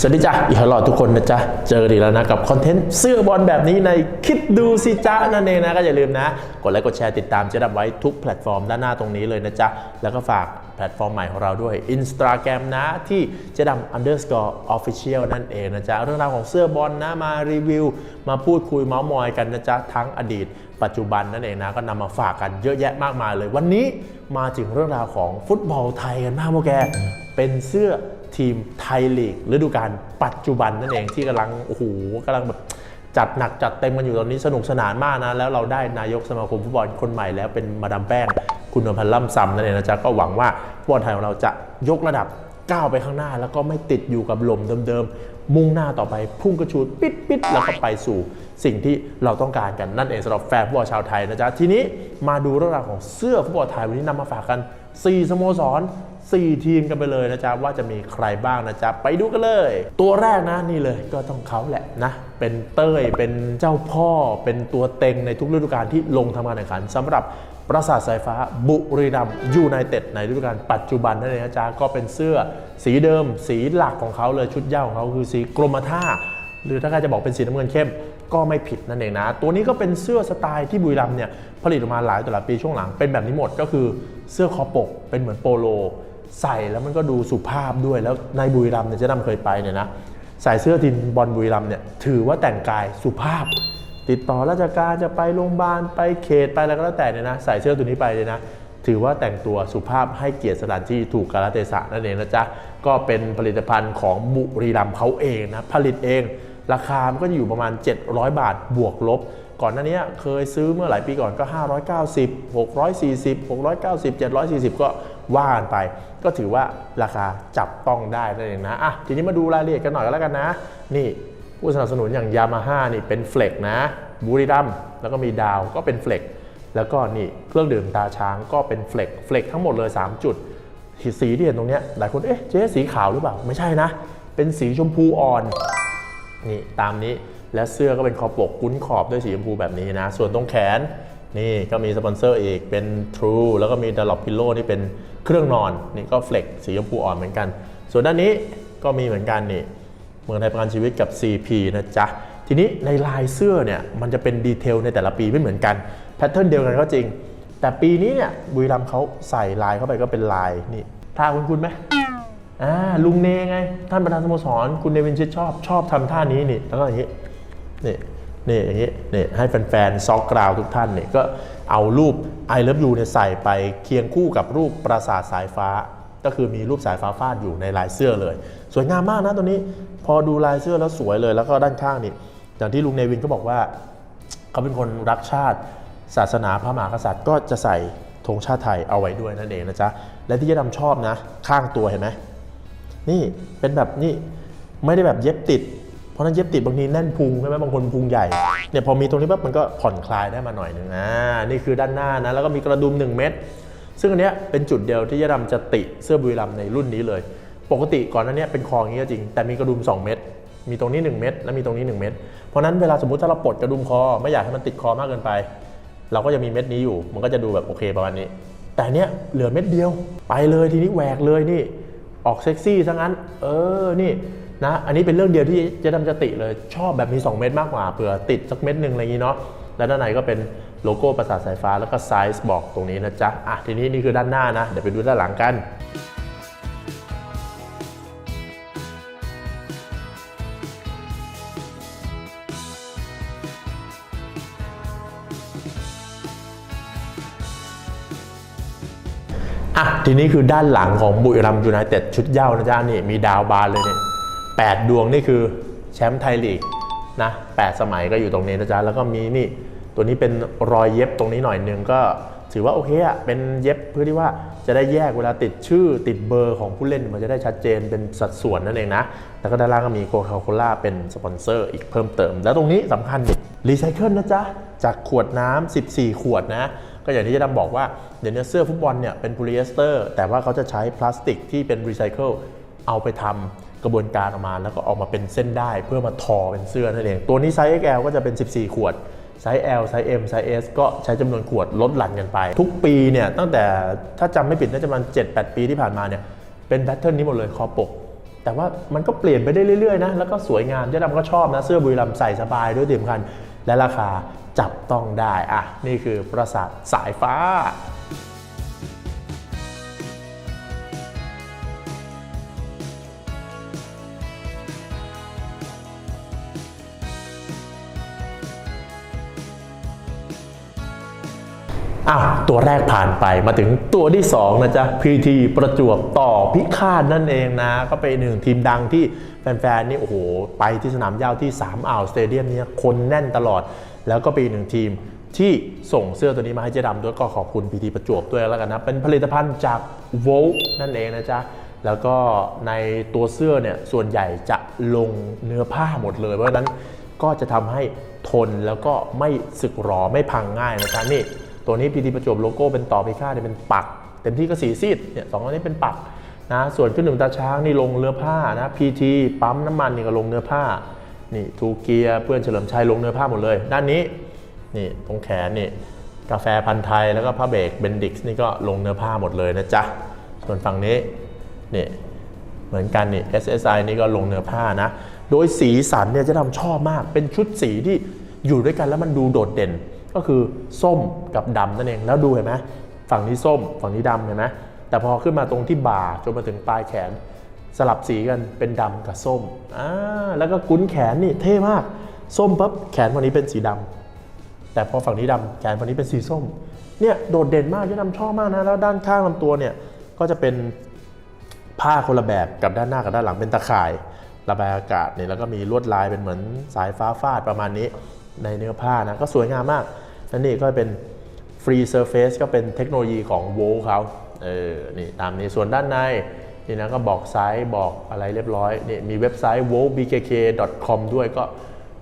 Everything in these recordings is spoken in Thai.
สวัสดีจ้ะอีกหลอดทุกคนนะจ๊ะ เจอกันอีแล้วนะกับคอนเทนต์เสื้อบอลแบบนี้ในคิดดูสิจ๊ะนั่นเองนะก็อย่าลืมนะ กดไลค์กดแชร์ติดตามเจ๊ดับไว้ทุกแพลตฟอร์มด้านหน้าตรงนี้เลยนะจ๊ะ แล้วก็ฝากแพลตฟอร์มใหม่ของเราด้วย Instagram นะที่เจ๊ดำ underscore official นั่นเองนะจ๊ะ เรื่องราวของเสื้อบอลนะมารีวิว มาพูดคุยเมาส์มอยกันนะจ๊ะ ทั้งอดีต ปัจจุบันนั่นเองนะก็นำมาฝากกันเยอะแยะมากมายเลย วันนี้มาถึงเรื่องราวของฟุตบอลไทยกันบ้างพวกแกเป็นเสื้อ ทีมไทยลีกฤดูกาลปัจจุบันนั่นเองที่กำลังโอ้โหกำลังแบบจัดหนักจัดเต็มกันอยู่ตอนนี้สนุกสนานมากนะ แล้วเราได้นายกสมาคมฟุตบอลคนใหม่แล้วเป็นมาดามแป้ง คุณนวลพันธ์ล่ำซำนั่นเองนะจ๊ะก็หวังว่าฟุตบอลไทยของเราจะยกระดับก้าวไปข้างหน้า แล้วก็ไม่ติดอยู่กับลมเดิมๆ มุ่งหน้าต่อไปพุ่งกระชูดปิดปิดแล้วก็ไปสู่สิ่งที่เราต้องการกันนั่นเองสำหรับแฟนฟุตบอลชาวไทยนะจ๊ะทีนี้มาดูเรื่องราวของเสื้อฟุตบอลไทยวันนี้นำมาฝากกัน 4 สโมสร 4 ทีมกันไปเลยนะจ๊ะว่าจะมีใครบ้างนะจ๊ะไปดูกันเลย ตัวแรกนะนี่เลยก็ต้องเขาแหละนะ เป็นเต้ยเป็นเจ้าพ่อเป็นตัวเต็งในทุกฤดูกาลที่ลงทำการแข่งขันสำหรับปราสาทสายฟ้าบุรีรัมยูไนเต็ดในฤดูกาลปัจจุบันนั่นเองนะจ๊ะก็เป็นเสื้อสีเดิม สีหลักของเขาเลยชุดเย้าของเขาคือสีกรมท่า หรือถ้าใครจะบอกเป็นสีน้ำเงินเข้มก็ไม่ผิดนั่นเองนะ ตัวนี้ก็เป็นเสื้อสไตล์ที่บุรีรัมเนี่ยผลิตออกมาหลายต่อหลายปีช่วงหลังเป็นแบบนี้หมดก็คือเสื้อคอปกเป็นเหมือนโปโล ใส่แล้วมันก็ดูสุภาพด้วยแล้วในบุรีรัมย์เนี่ยเจะนำเคยไปเนี่ยนะใส่เสื้อทีมบอลบุรีรัมย์เนี่ยถือว่าแต่งกายสุภาพ ติดต่อราชการจะไปโรงพยาบาลไปเขตไปอะไรก็แล้วแต่เนี่ยนะใส่เสื้อตัวนี้ไปเลยนะถือว่าแต่งตัวสุภาพให้เกียรติสถานที่ถูกกาลเทศะนั่นเองนะจ๊ะก็เป็นผลิตภัณฑ์ของบุรีรัมย์เขาเองนะผลิตเอง ราคามันก็จะอยู่ประมาณ 700 บาทบวกลบ ก่อนหน้านี้เคยซื้อเมื่อหลายปีก่อนก็ 590 640 690 740 ก็ ว่ากันไป ก็ถือว่าราคาจับต้องได้นั่นเองนะอะทีนี้มาดูรายละเอียดกันหน่อยก็แล้วกันนะ นี่ผู้สนับสนุนอย่างยามาฮ่านี่เป็นเฟล็กนะบุรีรัมแล้วก็มีดาวก็เป็นเฟล็กแล้วก็นี่เครื่องดื่มตาช้างก็เป็นเฟล็กเฟล็กทั้งหมดเลย 3 จุดสีที่เห็นตรงเนี้ยหลายคนเอ๊ะเจ๊สีขาวหรือเปล่าไม่ใช่นะ เป็นสีชมพูอ่อนนี่ตามนี้และเสื้อก็เป็นคอปกกุ้นขอบด้วยสีชมพูแบบนี้นะ ส่วนตรงแขนนี่ก็มีสปอนเซอร์อีกเป็น True แล้วก็มี d ด l o p Pillow นี่เป็น เครื่องนอนนี่ก็เฟล็กสีชมพูอ่อนเหมือนกัน ส่วนด้านนี้ก็มีเหมือนกันนี่เมืองไทยประกันชีวิตกับ CP นะจ๊ะ ทีนี้ในลายเสื้อเนี่ยมันจะเป็นดีเทลในแต่ละปีไม่เหมือนกันแพทเทิร์นเดียวกันก็จริง แต่ปีนี้เนี่ยบุรีรัมย์เขาใส่ลายเข้าไปก็เป็นลายนี่ท่าคุณคุณไหมอ่าลุงเนไง ท่านประธานสโมสรคุณเนวินชิดชอบชอบทำท่านี้นี่แล้วก็อย่างนี้นี่นี่อย่างนี้นี่ให้แฟนๆซอกกราวทุกท่านเนี่ยก็เอารูป I love you เนี่ยใส่ไปเคียงคู่กับรูปปราสาทสายฟ้า ก็คือมีรูปสายฟ้าฟาดอยู่ในลายเสื้อเลย สวยงามมากนะตัวนี้ พอดูลายเสื้อแล้วสวยเลย แล้วก็ด้านข้างนี่อย่างที่ลุงเนวินก็บอกว่า เขาเป็นคนรักชาติ ศาสนาพระมหากษัตริย์ ก็จะใส่ธงชาติไทยเอาไว้ด้วยนั่นเองนะจ๊ะและที่จะดำชอบนะ ข้างตัวเห็นไหมนี่เป็นแบบนี่ไม่ได้แบบเย็บติด เพราะนั้นเย็บติดบางทีแน่นพุงใช่ไหมบางคนพุงใหญ่เนี่ยพอมีตรงนี้ปั๊บมันก็ผ่อนคลายได้มาหน่อยหนึ่งอ่านี่คือด้านหน้านะแล้วก็มีกระดุม 1 เม็ดซึ่งอันเนี้ยเป็นจุดเดียวที่ยะดำจะติเสื้อบุรีรัมในรุ่นนี้เลย ปกติก่อนหน้าเนี้ยเป็นคออย่างนี้จริง แต่มีกระดุม 2 เม็ดมีตรงนี้ 1 เม็ดและมีตรงนี้ 1 เม็ดเพราะฉะนั้นเวลาสมมติถ้าเราปลดกระดุมคอไม่อยากให้มันติดคอมากเกินไป เราก็จะมีเม็ดนี้อยู่ มันก็จะดูแบบโอเคประมาณนี้ แต่เนี้ยเหลือเม็ดเดียว ไปเลยทีนี้แหวกเลยนี่ ออกเซ็กซี่ซะงั้น เออนี่ นะอันนี้เป็นเรื่องเดียวที่เจะดำจะติเลย ชอบแบบมี 2 เม็ดมากกว่าเผื่อติดสักเม็ดหนึ่งอะไรอย่างนี้เนาะและด้านในก็เป็นโลโก้ประสาทสายฟ้าแล้วก็ไซส์บอกตรงนี้นะจ๊ะอะทีนี้นี่คือด้านหน้านะ เดี๋ยวไปดูด้านหลังกันอะทีนี้คือด้านหลังของบุรีรัมยูไนเต็ดชุดเย้านะจ๊ะนี่มีดาวบานเลยเนี่ย แปดดวงนี่คือแชมป์ไทยลีกนะแปดสมัยก็อยู่ตรงนี้นะจ๊ะ แล้วก็มีนี่ตัวนี้เป็นรอยเย็บตรงนี้หน่อยนึงก็ถือว่าโอเคอะเป็นเย็บเพื่อที่ว่าจะได้แยกเวลาติดชื่อติดเบอร์ของผู้เล่นมันจะได้ชัดเจนเป็นสัดส่วนนั่นเองนะ แล้วก็ด้านล่างก็มีโคคาโคล่าเป็นสปอนเซอร์อีกเพิ่มเติม แล้วตรงนี้สำคัญนี่รีไซเคิลนะจ๊ะ จากขวดน้ำ14 ขวดนะ ก็อย่างที่จะดำบอกว่า เดี๋ยวนี้เสื้อฟุตบอลเนี่ยเป็นโพลีเอสเตอร์ แต่ว่าเขาจะใช้พลาสติกที่เป็นรีไซเคิลเอาไปทำ กระบวนการออกมาแล้วก็ออกมาเป็นเส้นได้เพื่อมาทอเป็นเสื้อนั่นเอง ตัวนี้ไซส์ XL ก็จะเป็น 14 ขวดไซส์ L ไซส์ M ไซส์ S ก็ใช้จำนวนขวดลดหลั่นกันไป ทุกปีเนี่ยตั้งแต่ถ้าจำไม่ผิดน่าจะประมาณ7-8 ปีที่ผ่านมาเนี่ยเป็นแพทเทิร์นนี้หมดเลยคอปก แต่ว่ามันก็เปลี่ยนไปได้เรื่อยๆนะแล้วก็สวยงามเจ๊ดำก็ชอบนะเสื้อบุรีรัมใส่สบายด้วยที่สำคัญและราคาจับต้องได้อะนี่คือปราสาทสายฟ้า อะตัวแรกผ่านไปมาถึงตัวที่2นะจ๊ะ PT ประจวบต่อพิฆาตนั่นเองนะ ก็เป็นหนึ่งทีมดังที่แฟนๆนี่โอ้โห ไปที่สนามหญ้าที่ 3 อ่าวสเตเดียมเนี่ยคนแน่นตลอด แล้วก็เป็นอีหนึ่งทีมที่ส่งเสื้อตัวนี้มาให้เจ๊ดำด้วยก็ขอบคุณ PT ประจวบด้วยแล้วกันนะ เป็นผลิตภัณฑ์จากโวลนั่นเองนะจ๊ะแล้วก็ในตัวเสื้อเนี่ยส่วนใหญ่จะลงเนื้อผ้าหมดเลย เพราะฉะนั้นก็จะทำให้ทนแล้วก็ไม่สึกหรอไม่พังง่ายนะจ๊ะนี่ ตัวนี้พีทีประจวบโลโก้เป็นต่อพิฆาตเนี่ยเป็นปัก เต็มที่ก็สีซีดเนี่ยสองอันนี้เป็นปักนะส่วนขึ้นหนึ่งตาช้างนี่ลงเนื้อผ้านะพีทีปั๊มน้ำมันนี่ก็ลงเนื้อผ้านี่ทูเกียเพื่อนเฉลิมชัยลงเนื้อผ้าหมดเลย ด้านนี้นี่ตรงแขนนี่กาแฟพันธ์ไทยแล้วก็ผ้าเบรกเบนดิกส์นี่ก็ลงเนื้อผ้าหมดเลยนะจ๊ะส่วนฝั่งนี้นี่เหมือนกันนี่ SSI นี่ก็ลงเนื้อผ้านะ โดยสีสันเนี่ยจะทำชอบมากเป็นชุดสีที่อยู่ด้วยกันแล้วมันดูโดดเด่น ก็คือส้มกับดำนั่นเอง แล้วดูเห็นไหมฝั่งนี้ส้มฝั่งนี้ดำเห็นไหมแต่พอขึ้นมาตรงที่บ่าจนมาถึงปลายแขน สลับสีกันเป็นดำกับส้มอ่าแล้วก็กุ้นแขนนี่เท่มาก ส้มปั๊บแขนฝั่งนี้เป็นสีดำแต่พอฝั่งนี้ดำแขนฝั่งนี้เป็นสีส้มเนี่ยโดดเด่นมากที่นำชอบมากนะแล้วด้านข้างลำตัวเนี่ยก็จะเป็นผ้าคนละแบบกับด้านหน้ากับด้านหลังเป็นตะข่าย ระบายอากาศเนี่ยแล้วก็มีลวดลายเป็นเหมือนสายฟ้าฟาดประมาณนี้ในเนื้อผ้านะก็สวยงามมาก และนี่ก็เป็นฟรีเซอร์เฟซก็เป็นเทคโนโลยีของโวลเขาเออนี่ตามนี้ส่วนด้านในนี่นะก็บอกไซส์บอกอะไรเรียบร้อยนี่มีเว็บไซต์ v o l b k k com ด้วยก็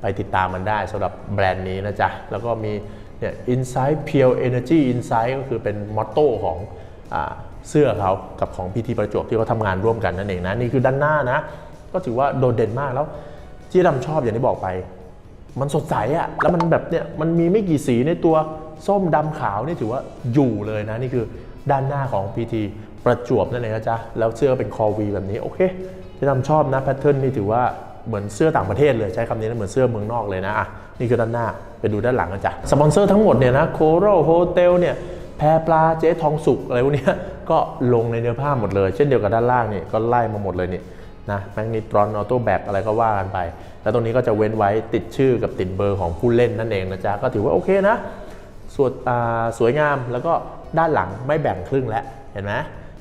ไปติดตามมันได้สำหรับแบรนด์นี้นะจ๊ะ แล้วก็มีเนี่ย Insight Pure Energy Insight ก็คือเป็นมอตโต้ของอเสื้อเขากับของพีทีประจวบที่เขาทำงานร่วมกันนั่นเองนะ นี่คือด้านหน้านะ ก็ถือว่าโดดเด่นมากแล้วที่ดำชอบอย่างที่บอกไป มันสดใสอะแล้วมันแบบเนี่ยมันมีไม่กี่สีในตัวส้มดำขาวนี่ถือว่าอยู่เลยนะนี่คือด้านหน้าของพีทีประจวบนั่นเองนะจ๊ะแล้วเสื้อเป็นคอวีแบบนี้โอเคที่ดำชอบนะแพทเทิร์นนี่ถือว่าเหมือนเสื้อต่างประเทศเลยใช้คำนี้นะเหมือนเสื้อเมืองนอกเลยนะอะนี่คือด้านหน้าไปดูด้านหลังกันจ้ะสปอนเซอร์ทั้งหมดเนี่ยนะโคโรโฮเทลเนี่ยแพรปลาเจ๊ทองสุกอะไรพวกเนี้ยก็ลงในเนื้อผ้าหมดเลย เช่นเดียวกับด้านล่างนี่ก็ไล่มาหมดเลยนี่นะแมกนิตรอนออโต้แบกอะไรก็ว่ากันไป แล้วตรงนี้ก็จะเว้นไว้ติดชื่อกับติดเบอร์ของผู้เล่นนั่นเองนะจ๊ะก็ถือว่าโอเคนะสวยสวยงามแล้วก็ด้านหลังไม่แบ่งครึ่งแล้วเห็นไหม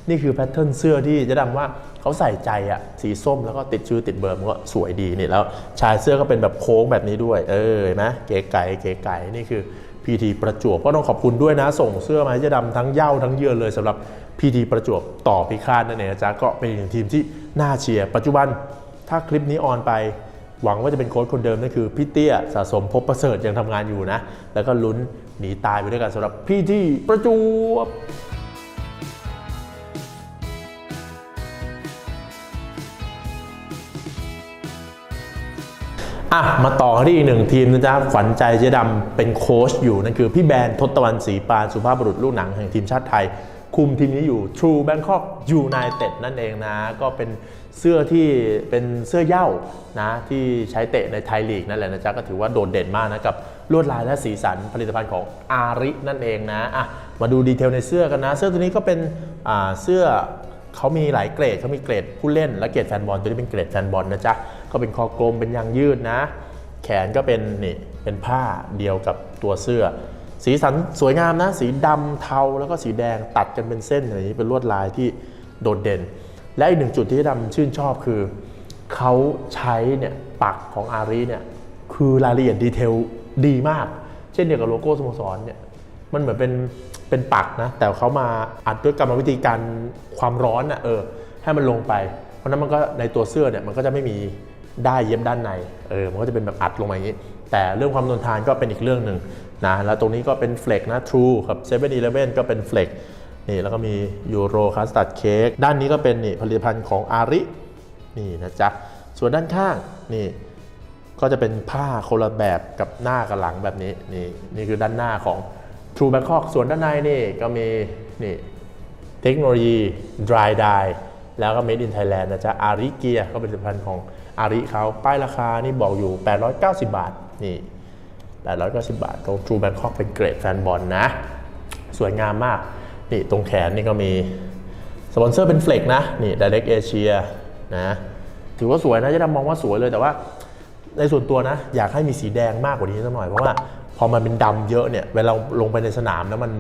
นี่คือแพทเทิร์นเสื้อที่เจะดำว่าเขาใส่ใจอะสีส้มแล้วก็ติดชื่อติดเบอร์มันก็สวยดีนี่แล้วชายเสื้อก็เป็นแบบโค้งแบบนี้ด้วย เออเห็นไหมเก๋ไก่เก๋ไก่นี่คือพีทีประจวบก็ต้องขอบคุณด้วยนะ ส่งเสื้อมาเจ๊ดำทั้งเย้าทั้งเยือนเลยสำหรับพีทีประจวบต่อพิฆาตนั่นเองนะจ๊ะก็เป็นอีกหนึ่งทีมที่น่าเชียร์ปัจจุบันถ้าคลิปนี้ออนไป หวังว่าจะเป็นโค้ชคนเดิมนั่นคือพี่เตี้ยสะสมพบประเสริฐยังทำงานอยู่นะ แล้วก็ลุ้นหนีตายไปด้วยกันสำหรับพี่ที่ประจวบอะมาต่อที่อีกหนึ่งทีมนะจ๊ะฝันใจเจ๊ดำเป็นโค้ชอยู่นั่นคือพี่แบนทศตวรรณศรีปานสุภาพบุรุษลูกหนังแห่งทีมชาติไทย คุมทีมนี้อยู่ True Bangkok United นั่นเองนะ ก็เป็นเสื้อที่เป็นเสื้อเย้านะที่ใช้เตะในไทยลีกนั่นแหละนะจ๊ะก็ถือว่าโดดเด่นมากนะกับลวดลายและสีสันผลิตภัณฑ์ของอารินั่นเองนะอะมาดูดีเทลในเสื้อกันนะ เสื้อตัวนี้ก็เป็นอ่าเสื้อเขามีหลายเกรดเขามีเกรดผู้เล่นและเกรดแฟนบอลตัวนี้เป็นเกรดแฟนบอลนะจ๊ะก็เป็นคอกลมเป็นยางยืดนะ แขนก็เป็นนี่เป็นผ้าเดียวกับตัวเสื้อ สีสันสวยงามนะ สีดำเทาแล้วก็สีแดงตัดกันเป็นเส้นอย่างนี้เป็นลวดลายที่โดดเด่น และอีกหนึ่งจุดที่ดำชื่นชอบคือเขาใช้เนี่ยปักของอารีเนี่ยคือรายละเอียดดีเทลดีมาก เช่นเดียวกับโลโก้สโมสรเนี่ยมันเหมือนเป็นเป็นปักนะ แต่เขามาอัดด้วยกรรมวิธีการความร้อนอะเออให้มันลงไป เพราะนั้นมันก็ในตัวเสื้อเนี่ยมันก็จะไม่มี ได้เย็บด้านใน เออ มันก็จะเป็นแบบอัดลงมาอย่างนี้ แต่เรื่องความทนทานก็เป็นอีกเรื่องหนึ่งนะ แล้วตรงนี้ก็เป็นเฟลกนะ True ครับ7 e เ e ่ e ก็เป็นเฟลกนี่ แล้วก็มียูโรคัสตัดเค้ก ด้านนี้ก็เป็นนี่ผลิตภัณฑ์ของอาริ นี่นะจ๊ะ ส่วนด้านข้างนี่ก็จะเป็นผ้าคนละแบบกับหน้ากับหลังแบบนี้ นี่นี่คือด้านหน้าของ True Bangkok ส่วนด้านในนี่ก็มีนี่เทคโนโลยี dry dye แล้วก็ Made in Thailand นะจ๊ะอาริเกียก็เป็นผลิตภัณฑ์ของ อาริเขาป้ายราคานี่บอกอยู่ 890 บาท นี่ 890 บาท ตรง True Bangkok เป็นเกรดแฟนบอลนะ สวยงามมาก นี่ตรงแขนนี่ก็มี สปอนเซอร์เป็นเฟล็กนะ นี่ Direct Asia นะ ถือว่าสวยนะจะดำมองว่าสวยเลยแต่ว่าในส่วนตัวนะ อยากให้มีสีแดงมากกว่านี้สักหน่อย เพราะว่าพอมันเป็นดำเยอะเนี่ย เวลาลงไปในสนามแล้วมัน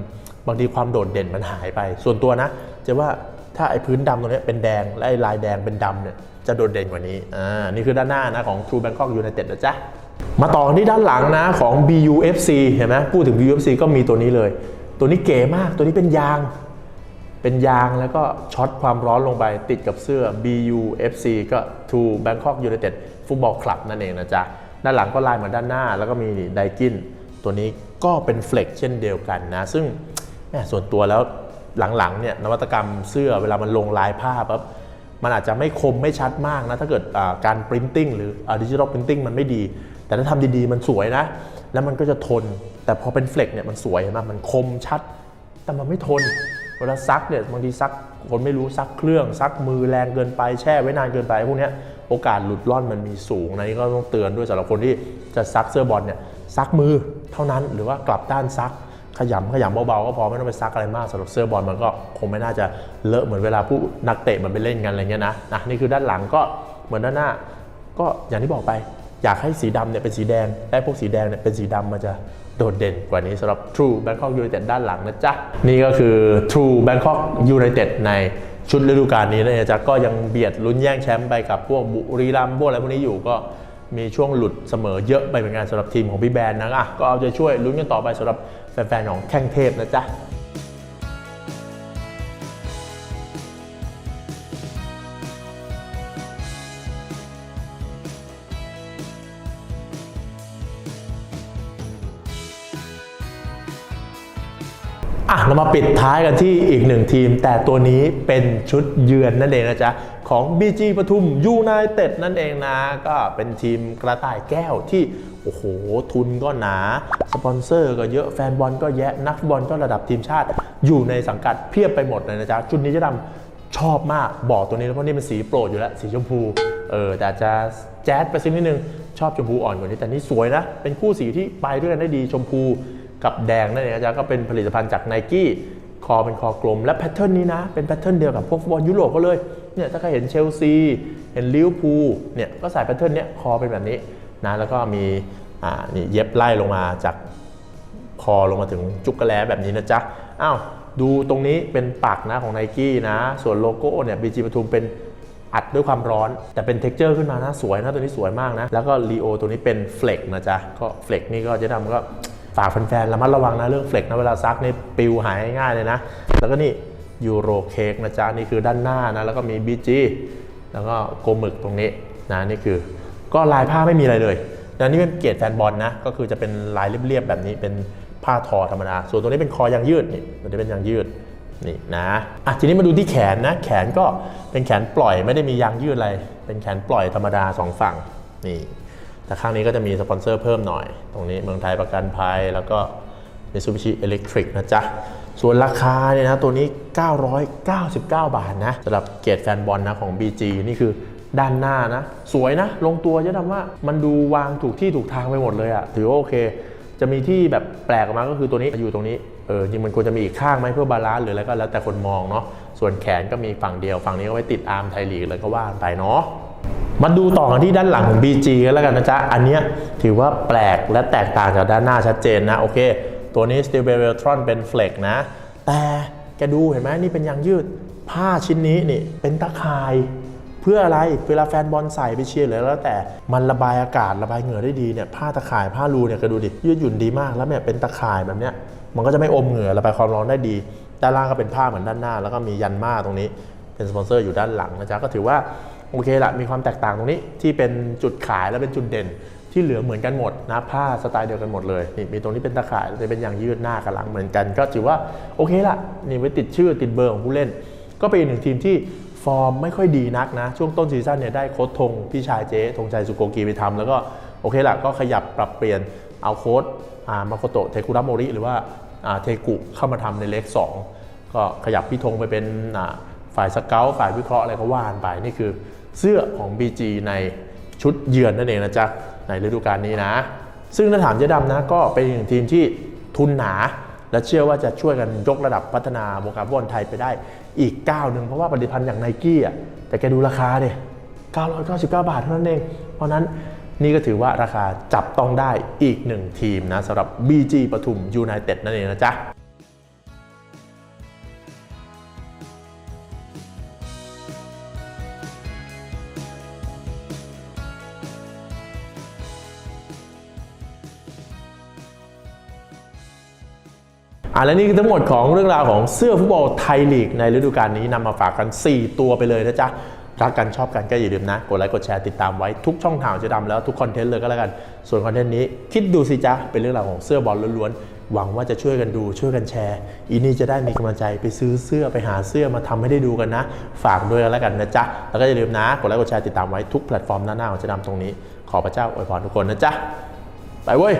บางทีความโดดเด่นมันหายไป ส่วนตัวนะจะว่า ถ้าไอ้พื้นดำตรงนี้เป็นแดง และไอ้ลายแดงเป็นดำเนี่ยจะโดดเด่นกว่านี้ อ่า นี่คือด้านหน้านะของ True Bangkok United นะจ๊ะ มาต่อที่ด้านหลังนะของ BUFC เห็นไหมพูดถึง BUFC ก็มีตัวนี้เลย ตัวนี้เก๋มาก ตัวนี้เป็นยาง เป็นยางแล้วก็ช็อตความร้อนลงไปติดกับเสื้อ BUFC ก็ True Bangkok United Football Club นั่นเองนะจ๊ะ ด้านหลังก็ลายเหมือนด้านหน้า แล้วก็มีไดกินตัวนี้ก็เป็นเฟล็กเช่นเดียวกันนะ ซึ่งแม่ส่วนตัวแล้ว หลังๆเนี่ยนวัตกรรมเสื้อเวลามันลงลายผ้าปั๊บมันอาจจะไม่คมไม่ชัดมากนะถ้าเกิดการปริ้นติ้งหรือดิจิทัลปริ้นติ้งมันไม่ดี แต่ถ้าทำดีๆมันสวยนะ แล้วมันก็จะทน แต่พอเป็นเฟล็กเนี่ยมันสวยเห็นไหมมันคมชัด แต่มันไม่ทนเวลาซักเนี่ยบางทีซักคนไม่รู้ซักเครื่องซักมือแรงเกินไปแช่ไว้นานเกินไปพวกนี้โอกาสหลุดร่อนมันมีสูงนะนี่ก็ต้องเตือนด้วยสำหรับคนที่จะซักเสื้อบอลเนี่ยซักมือเท่านั้นหรือว่ากลับด้านซัก ขยำขยำเบาๆก็พอไม่ต้องไปซักอะไรมากสำหรับเสื้อบอลมันก็คงไม่น่าจะเลอะเหมือนเวลาผู้นักเตะมันไปเล่นกันอะไรเงี้ยนะนะนี่คือด้านหลังก็เหมือนด้านหน้า ก็อย่างที่บอกไป อยากให้สีดำเนี่ยเป็นสีแดงได้พวกสีแดงเนี่ยเป็นสีดำมันจะโดดเด่นกว่านี้สำหรับ True Bangkok United ด้านหลังนะจ๊ะ นี่ก็คือ True Bangkok United ในชุดฤดูกาลนี้นะจ๊ะก็ยังเบียดลุ้นแย่งแชมป์ไปกับพวกบุรีรัมย์พวกอะไรพวกนี้อยู่ก็ มีช่วงหลุดเสมอเยอะไปเหมือนกันสำหรับทีมของพี่แบนนะอะก็เอาใจช่วยลุ้นกันต่อไปสำหรับแฟนๆของแข้งเทพนะจ๊ะอะเรามาปิดท้ายกันที่อีกหนึ่งทีม แต่ตัวนี้เป็นชุดเยือนนั่นเองนะจ๊ะ ของ BG ปทุมยูไนเต็ดนั่นเองนะ ก็เป็นทีมกระต่ายแก้วที่ โอ้โห ทุนก็หนา สปอนเซอร์ก็เยอะแฟนบอลก็แยะนักฟุตบอลก็ระดับทีมชาติ อยู่ในสังกัดเพียบไปหมดเลยนะจ๊ะชุดนี้เจะดำชอบมากบอกตัวนี้เพราะนี่เป็นสีโปรดอยู่แล้ว สีชมพูเออแต่จจะแจ๊ดไปสักนิดนึงชอบชมพูอ่อนกว่านี้แต่นี่สวยนะ เป็นคู่สีที่ไปด้วยกันได้ดีชมพูกับแดงนั่นเองนะจ๊ะก็เป็นผลิตภัณฑ์จากไนกี้ คอเป็นคอกลม และแพทเทิร์นนี้นะ เป็นแพทเทิร์นเดียวกับพวกฟุตบอลยุโรปก็เลยเนี่ยถ้าใครเห็นเชลซีเห็นลิเวอร์พูลเนี่ยก็ใส่แพทเทิร์นเนี้ยคอเป็นแบบนี้นะแล้วก็มีอ่านี่เย็บไล่ลงมาจากคอลงมาถึงจุกกระแลแบบนี้นะจ๊ะอ้าวดูตรงนี้เป็นปักนะของไนกี้นะ ส่วนโลโก้เนี่ยบีจีปทุมเป็นอัดด้วยความร้อน แต่เป็นเท็กเจอร์ขึ้นมานะ สวยนะ ตัวนี้สวยมากนะ แล้วก็ลีโอตัวนี้เป็นเฟล็กนะจ๊ะก็เฟล็กนี่ก็จะทำก็ ฝากแฟนๆระมัดระวังนะเรื่องเฟล็กนะเวลาซักนี่ปิวหายง่ายเลยนะ แล้วก็นี่ยูโรเค้กนะจ๊ะนี่คือด้านหน้านะแล้วก็มีบีจีแล้วก็โกมึกตรงนี้นะนี่คือ ก็ลายผ้าไม่มีอะไรเลยแล้วนี่เป็นเกรดแฟนบอลนะก็คือจะเป็นลายเรียบๆแบบนี้เป็นผ้าทอธรรมดา ส่วนตัวนี้เป็นคอยางยืดนี่ตัวนี้เป็นยางยืดนี่นะอะทีนี้มาดูที่แขนนะแขนก็เป็นแขนปล่อยไม่ได้มียางยืดอะไร เป็นแขนปล่อยธรรมดาสองฝั่งนี่ แต่ข้างนี้ก็จะมีสปอนเซอร์เพิ่มหน่อย ตรงนี้เมืองไทยประกันภัย แล้วก็ Mitsubishi Electric นะจ๊ะ ส่วนราคาเนี่ยนะตัวนี้ 999 บาทนะสำหรับเกียรติแฟนบอลนะของ BG นี่คือด้านหน้านะ สวยนะ ลงตัวจะทำว่ามันดูวางถูกที่ถูกทางไปหมดเลยอะถือว่าโอเค จะมีที่แบบแปลกออกมาก็คือตัวนี้อยู่ตรงนี้เออจริงมันควรจะมีอีกข้างไหมเพื่อบาลานซ์หรืออะไรก็แล้วแต่คนมองเนาะส่วนแขนก็มีฝั่งเดียวฝั่งนี้ก็ไว้ติดอาร์มไทยลีกเลยก็ว่านไปเนาะ มาดูต่อกันที่ด้านหลังของ BG กันแล้วกันนะจ๊ะ อันเนี้ยถือว่าแปลกและแตกต่างจากด้านหน้าชัดเจนนะ โอเค ตัวนี้ Steel b e l t r o n เป็นเฟล็กนะ แต่แกดูเห็นไหมนี่เป็นยางยืด ผ้าชิ้นนี้นี่เป็นตะข่าย เพื่ออะไร เวลาแฟนบอลใส่ไปเชียร์หรือแล้วแต่มันระบายอากาศระบายเหงื่อได้ดีเนี่ย ผ้าตะข่ายผ้ารูเนี่ยก็ดูดิ ยืดหยุ่นดีมาก แล้วเนี่ยเป็นตะข่ายแบบเนี้ย มันก็จะไม่อมเหงื่อระบายความร้อนได้ดี ด้านล่างก็เป็นผ้าเหมือนด้านหน้า แล้วก็มียันมาตรงนี้ เป็นสปอนเซอร์อยู่ด้านหลังนะจ๊ะ ก็ถือว่า โอเคละมีความแตกต่างตรงนี้ที่เป็นจุดขายและเป็นจุดเด่นที่เหลือเหมือนกันหมดนะผ้าสไตล์เดียวกันหมดเลยนี่มีตรงนี้เป็นตะข่ายแต่เป็นอย่างยืดหน้ากับหลังเหมือนกัน ก็ถือว่าโอเคละนี่ไว้ติดชื่อติดเบอร์ของผู้เล่น ก็เป็นอีกหนึ่งทีมที่ฟอร์มไม่ค่อยดีนักนะ ช่วงต้นซีซั่นเนี่ยได้โค้ชธงพี่ชายเจ๊ธงชัยสุโกกีไปทำแล้วก็โอเคละก็ขยับปรับเปลี่ยนเอาโค้ชอ่ามาโคโตะเทคุระโมริหรือว่าเทกุเข้ามาทำในเลข2ก็ขยับพี่ธงไปเป็นฝ่ายสเกลฝ่ายวิเคราะห์อะไรก็ว่านไปนี่คือ เสื้อของ BG ในชุดเยือนนั่นเองนะจ๊ะในฤดูกาลนี้นะ ซึ่งถ้าถามเจ๊ดำนะก็เป็นหนึ่งทีมที่ทุนหนา และเชื่อว่าจะช่วยกันยกระดับพัฒนาวงการฟุตบอลไทยไปได้อีกก้าวหนึ่งเพราะว่าผลิตภัณฑ์อย่างไนกี้อะแต่แกดูราคาดิ999 บาทเท่านั้นเอง เพราะฉะนั้นนี่ก็ถือว่าราคาจับต้องได้อีกหนึ่งทีมนะสำหรับ BG ปทุมยูไนเต็ดนั่นเองนะจ๊ะ อะและนี่คือทั้งหมดของเรื่องราวของเสื้อฟุตบอลไทยลีกในฤดูกาลนี้นำมาฝากกัน 4 ตัวไปเลยนะจ๊ะรักกันชอบกันก็อย่าลืมนะ กดไลค์กดแชร์ติดตามไว้ทุกช่องทางจะดำแล้วทุกคอนเทนต์เลยก็แล้วกัน ส่วนคอนเทนต์นี้คิดดูสิจ๊ะ เป็นเรื่องราวของเสื้อบอลล้วนๆ หวังว่าจะช่วยกันดูช่วยกันแชร์ อีนี่จะได้มีกำลังใจไปซื้อเสื้อไปหาเสื้อมาทำให้ได้ดูกันนะ ฝากด้วยกันแล้วกันนะจ๊ะ แล้วก็อย่าลืมนะ กดไลค์กดแชร์ติดตามไว้ทุกแพลตฟอร์มหน้าๆของจะดำตรงนี้ ขอพระเจ้าอวยพรทุกคนนะจ๊ะ ไปเว้ย